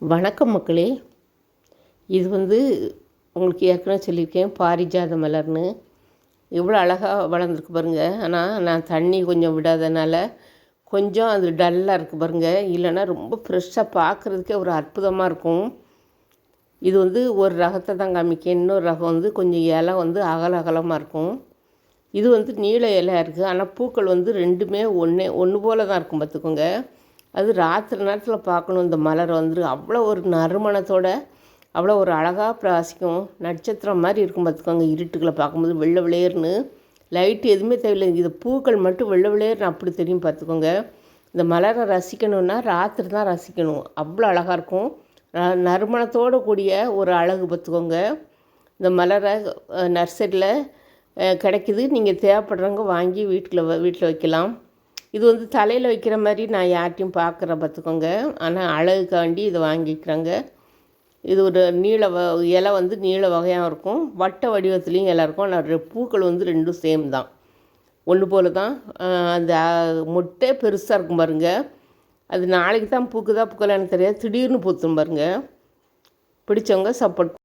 வணக்கம் மக்களே. இது வந்து உங்களுக்கு ஏற்கனவே சொல்லியிருக்கேன் பாரிஜாத மலர்னு. எவ்வளோ அழகாக வளர்ந்துருக்கு பாருங்கள் ஆனால் நான் தண்ணி கொஞ்சம் விடாதனால கொஞ்சம் அது டல்லாக இருக்குது பாருங்கள் இல்லைன்னா ரொம்ப ஃப்ரெஷ்ஷாக பார்க்குறதுக்கே ஒரு அற்புதமாக இருக்கும். இது வந்து ஒரு ரகத்தை தான் காமிக்க இன்னொரு ரகம் வந்து கொஞ்சம் இலை வந்து அகல அகலமாக இருக்கும். இது வந்து நீல இலையாக இருக்குது ஆனால் பூக்கள் வந்து ரெண்டுமே ஒன்றே ஒன்று போல தான் இருக்கும் பார்த்துக்கோங்க அது ராத்திரி நேரத்தில் பார்க்கணும். இந்த மலர் வந்து அவ்வளோ ஒரு நறுமணத்தோட அவ்வளோ ஒரு அழகாக பிராசிக்கும் நட்சத்திரம் மாதிரி இருக்கும் பார்த்துக்கோங்க. இருட்டுக்களை பார்க்கும்போது வெள்ளை விளையர்னு லைட்டு எதுவுமே தேவையில்லை. இது பூக்கள் மட்டும் வெள்ளை விளையர்னு அப்படி தெரியும் பார்த்துக்கோங்க. இந்த மலரை ரசிக்கணுன்னா ராத்திரி தான் ரசிக்கணும். அவ்வளோ அழகாக இருக்கும். நறுமணத்தோடு கூடிய ஒரு அழகு பார்த்துக்கோங்க. இந்த மலரை நர்சரியில் கிடைக்குது. நீங்கள் தேவைப்படுறவங்க வாங்கி வீட்டில் வீட்டில் வைக்கலாம். இது வந்து தலையில் வைக்கிற மாதிரி நான் யார்ட்டையும் பார்க்குற பார்த்துக்கோங்க. ஆனால் அழகுக்காண்டி இதை வாங்கிக்கிறாங்க இது ஒரு நீள வ இலை வந்து நீள வகையாக இருக்கும். வட்ட வடிவத்துலேயும் இலை இருக்கும். ஆனால் பூக்கள் வந்து ரெண்டும் சேம் தான். ஒன்று போல் தான். அந்த மொட்டை பெருசாக இருக்கும் பாருங்க. அது நாளைக்கு தான் பூக்குதா பூக்கலான்னு தெரியாது. திடீர்னு பூத்தும் பாருங்க. பிடிச்சவங்க சப்போர்ட்